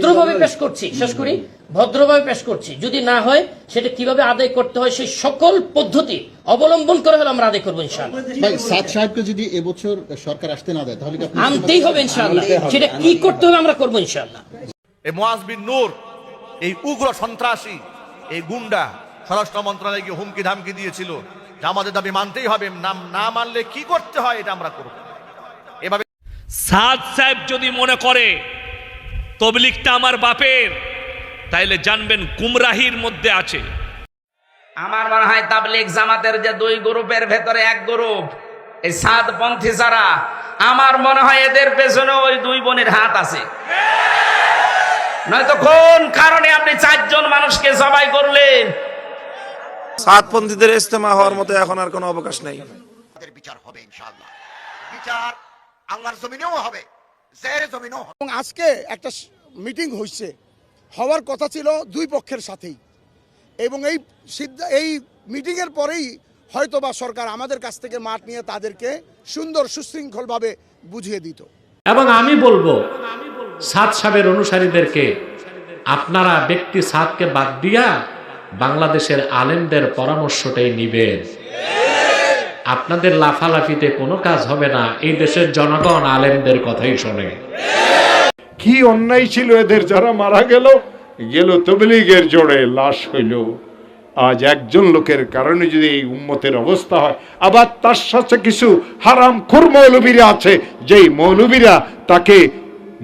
ভদ্রভাবে পেশ করছি শেষ করি ভদ্রভাবে পেশ করছি। যদি না হয় সেটা কীভাবে আদায় করতে হয় সেই সকল পদ্ধতি অবলম্বন করে হলে আমরা আদায় করব ইনশাআল্লাহ। সাদ সাহেবকে যদি এবছর সরকার আসতে না দেয় তাহলে আনতেই হবে ইনশাআল্লাহ। সেটা কি করতে হবে আমরা করব ইনশাআল্লাহ। এই মোয়াজ নূর এই উগ্র সন্ত্রাসী এই গুন্ডা স্বরাষ্ট্র মন্ত্রণালয়কে হুমকি ধামকি দিয়েছিল। যে আমাদের দাবি মানতেই হবে না না মানলে কি করতে হয় এটা আমরা করব। এভাবে সাদ সাহেব যদি মনে করে তবলিকটা আমার বাপের। তাইলে জানবেন গুমরাহির মধ্যে আছে। আমার মনে হয় তাবলিক জামাতের যে দুই গ্রুপের ভেতরে এক গ্রুপ এই সাত পন্থী যারা আমার মনে হয় এদের পেছনে ওই দুই বোনের হাত আছে। নয়তো কোন কারণে আপনি চারজন মানুষকে জবাই করলেন? সাতপন্থীদের ইস্তেমা হওয়ার মতো এখন আর কোনো অবকাশ নেই। বিচার হবে ইনশাআল্লাহ। বিচার আল্লাহর জমিনেও হবে জের জমিনেও হবে। এবং আজকে একটা মিটিং হয়েছে হওয়ার কথা ছিল দুই পক্ষের সাথেই। এবং এই সিদ্ধা- এই মিটিংয়ের পরেই হয়তোবা সরকার আমাদের কাছ থেকে মাঠ নিয়ে তাদেরকে সুন্দর সুশৃঙ্খলভাবে বুঝিয়ে দিত। এবং আমি বলব সাদ সাহেবের অনুসারীদেরকে আপনারা ব্যক্তি সাদকে বাদ দিয়া বাংলাদেশের আলেমদের পরামর্শটাই নিবেন। আপনাদের লাফালাফিতে কোনো কাজ হবে না। এই দেশের জনগণ আলেমদের কথাই শোনে। কি অন্যায় ছিল এদের? যারা মারা গেল গেল তবলিগের জোরে, লাশ হইল। আজ একজন লোকের কারণে যদি এই উম্মতের অবস্থা হয়, আবার তার সাথে কিছু হারাম খুর মৌলবীরা আছে, যেই মৌলবীরা তাকে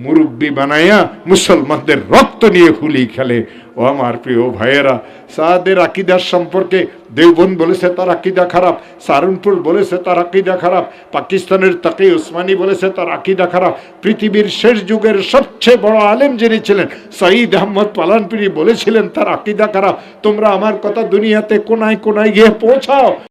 মুরব্বী বানাইয়া মুসলমানদের রক্ত নিয়ে হুলি খেলে। ও আমার প্রিয় ভাইয়েরা, সাদের আকিদার সম্পর্কে দেওবন্দ বলেছে তার আকিদা খারাপ, সারুনপুর বলেছে তার আকিদা খারাপ, পাকিস্তানের তাকে উসমানী বলেছে তার আকিদা খারাপ। পৃথিবীর শেষ যুগের সবচেয়ে বড় আলেম যিনি ছিলেন, সঈদ আহমদ পালানপুরি বলেছিলেন, তার আকিদা খারাপ। তোমরা আমার কথা দুনিয়াতে কোনায় কোনায় গিয়ে পৌঁছাও।